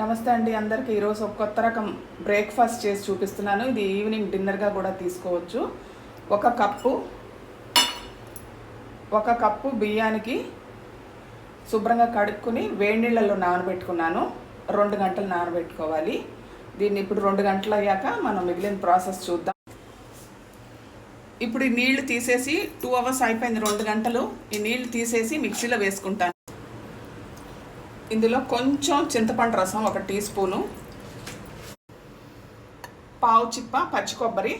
నమస్తే అండి అందరికీ ఈరోజు ఒక కొత్త రకం బ్రేక్ఫాస్ట్ చేసి చూపిస్తున్నాను. ఇది ఈవినింగ్ డిన్నర్గా కూడా తీసుకోవచ్చు. ఒక కప్పు ఒక కప్పు బియ్యానికి శుభ్రంగా కడుక్కుని వేడి నీళ్ళలో నానబెట్టుకున్నాను. రెండు గంటలు నానబెట్టుకోవాలి. దీన్ని ఇప్పుడు రెండు గంటలు అయ్యాక మనం మిగిలిన ప్రాసెస్ చూద్దాం. ఇప్పుడు ఈ నీళ్ళు తీసేసి టూ అవర్స్ అయిపోయింది రెండు గంటలు. ఈ నీళ్ళు తీసేసి మిక్సీలో వేసుకుంటాను. ఇందులో కొంచెం చింతపండు రసం ఒక టీ స్పూను పావు చిప్ప పచ్చి కొబ్బరి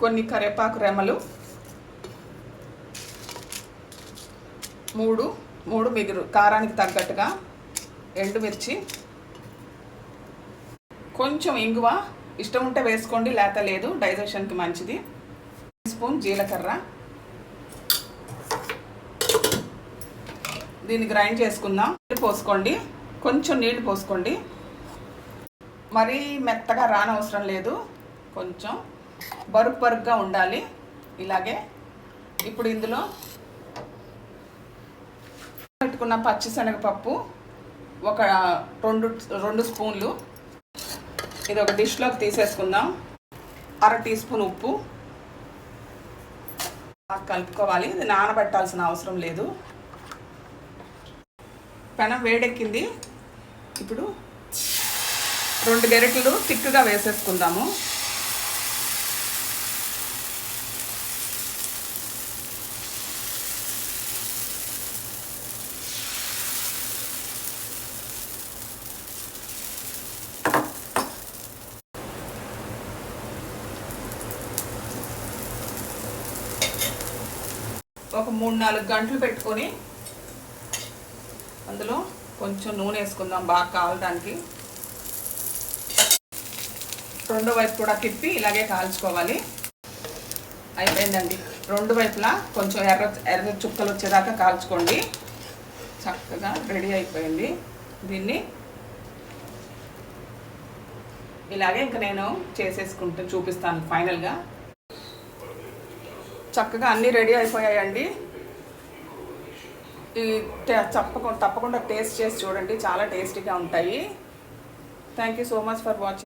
కొన్ని కరివేపాకు రెమ్మలు మూడు మూడు మిగురు కారానికి తగ్గట్టుగా ఎండుమిర్చి కొంచెం ఇంగువ ఇష్టం ఉంటే వేసుకోండి లేత లేదు డైజెషన్కి మంచిది. టీ స్పూన్ జీలకర్ర. దీన్ని గ్రైండ్ చేసుకుందాం. నీళ్ళు పోసుకోండి. కొంచెం నీళ్ళు పోసుకోండి. మరీ మెత్తగా రానవసరం లేదు. కొంచెం బరుకు బరుగ్గా ఉండాలి. ఇలాగే ఇప్పుడు ఇందులో పెట్టుకున్న పచ్చిశనగపప్పు ఒక రెండు రెండు స్పూన్లు. ఇది ఒక డిష్లోకి తీసేసుకుందాం. అర టీ స్పూన్ ఉప్పు. కలుపుకోవాలి. ఇది నానబెట్టాల్సిన అవసరం లేదు. పెనం వేడెక్కింది. ఇప్పుడు రెండు గెరెట్లు తిక్కుగా వేసేసుకుందాము. ఒక మూడు నాలుగు గంటలు పెట్టుకొని అందులో కొంచెం నూనె వేసుకుందాం బాగా కావడానికి రెండో వైపు కూడా తిప్పి ఇలాగే కాల్చుకోవాలి. అయిపోయిందండి. రెండు వైపులా కొంచెం ఎర్ర ఎర్ర చుక్కలు వచ్చేదాకా కాల్చుకోండి. చక్కగా రెడీ అయిపోయింది. దీన్ని ఇలాగే ఇంకా నేను చేసేసుకుంటూ చూపిస్తాను ఫైనల్గా. చక్కగా అన్నీ రెడీ అయిపోయాయండి. ఈ తప్పకుండా తప్పకుండా టేస్ట్ చేసి చూడండి. చాలా టేస్టీగా ఉంటాయి. Thank you so much for watching